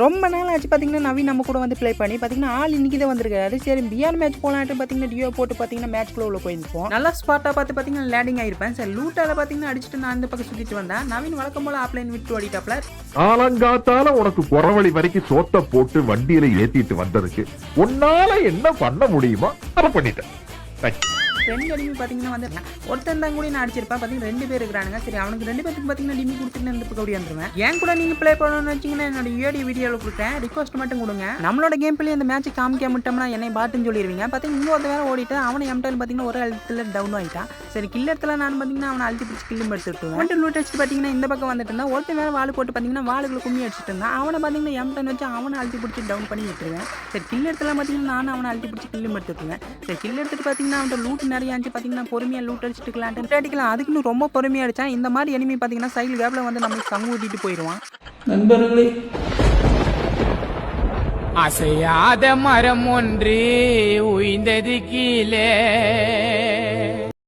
ரொம்ப நாள் ஆச்சு பார்த்தீங்கன்னா நவீன் நம்ம கூட வந்து ப்ளே பண்ணி. பார்த்தீங்கன்னா ஆள் இன்னைக்கு தான் வந்திருக்காரு சரி பிஆர் மேட்ச் போலான்ட்டு பார்த்தீங்கன்னா டியோ போட்டு பார்த்தீங்கன்னா மேட்ச் உள்ள போயிருப்போம். நல்லா ஸ்பாட்டாக பார்த்து பார்த்தீங்கன்னா லேண்டிங் ஆயிருப்பேன். சரி லூட்டால பார்த்தீங்கன்னா அடிச்சுட்டு நான் அந்த பக்கம் சுற்றிட்டு வந்தேன். நவீன் வழக்கம் போல ஆப்லைன் விட்டு ஓடிட்டாப்ல. ஆலங்காத்தால உனக்கு குறவழி வரைக்கும் சோத்த போட்டு வண்டியில ஏத்திட்டு வந்ததுக்கு உன்னால என்ன பண்ண முடியுமோ அதை பண்ணிட்டேன். Thank ரெண்டு அடிமை பார்த்தீங்கன்னா வந்து ஒருத்தன் தான் கூட நான் அடிச்சிருப்பா. பார்த்தீங்கன்னா ரெண்டு பேர் இருக்கிறானுங்க. சரி அவனுக்கு ரெண்டு பேருக்கு பார்த்தீங்கன்னா டிமி கொடுத்துட்டு இருந்து பக்கம் வந்துருவேன் ஏன் கூட நீங்கள் ப்ளே பண்ணணும்னு வச்சிங்கன்னா என்னோட ஏடி வீடியோவில் கொடுத்தேன். ரிக்வஸ்ட் மட்டும் கொடுங்க. நம்மளோட கேம் பிள்ளை இந்த மேட்ச் காமிக்க விட்டோம்னா என்னை பாட்டுன்னு சொல்லிடுவீங்க. பார்த்தீங்கன்னா இன்னொரு வேற ஓடிட்டு அவனை எம்டைல் பார்த்தீங்கன்னா ஒரு இடத்துல டவுன் ஆகிட்டான் சரி கில்லத்தில் நான் பார்த்தீங்கன்னா அவனை அழுத்தி பிடிச்சி கில்லும் எடுத்துட்டு வந்துட்டு லூட் அடிச்சுட்டு பார்த்தீங்கன்னா இந்த பக்கம் வந்துட்டு இருந்தா ஒருத்தன் வேறு வாள் போட்டு பார்த்தீங்கன்னா வாளுகளை கும்மி அடிச்சிட்டு இருந்தான். அவனை பார்த்தீங்கன்னா எம்டன் வச்சு அவனை அழுத்தி பிடிச்சி டவுன் பண்ணி விட்டுருவேன். சரி கில் இடத்துல பார்த்தீங்கன்னா நானும் அவனை அழுத்தி பிடிச்சி கில்லும் எடுத்துட்டுருவேன் சரி கில் எடுத்துட்டு பார்த்தீங்கன்னா அவன் லூட் நிறைய இருந்துச்சு. பார்த்தீங்கன்னா பொறுமையாக லூட் அடிச்சுட்டுக்கலான்ட்டு அடிக்கலாம். அதுக்குன்னு ரொம்ப பொறுமையாக அடிச்சான் இந்த மாதிரி எனிமி பார்த்தீங்கன்னா சைடு கேப்பில் வந்து நம்மளுக்கு சங்கு ஊட்டிட்டு போயிடுவான் நண்பர்களே. அசையாத மரம் ஒன்று உய்ந்தது கீழே.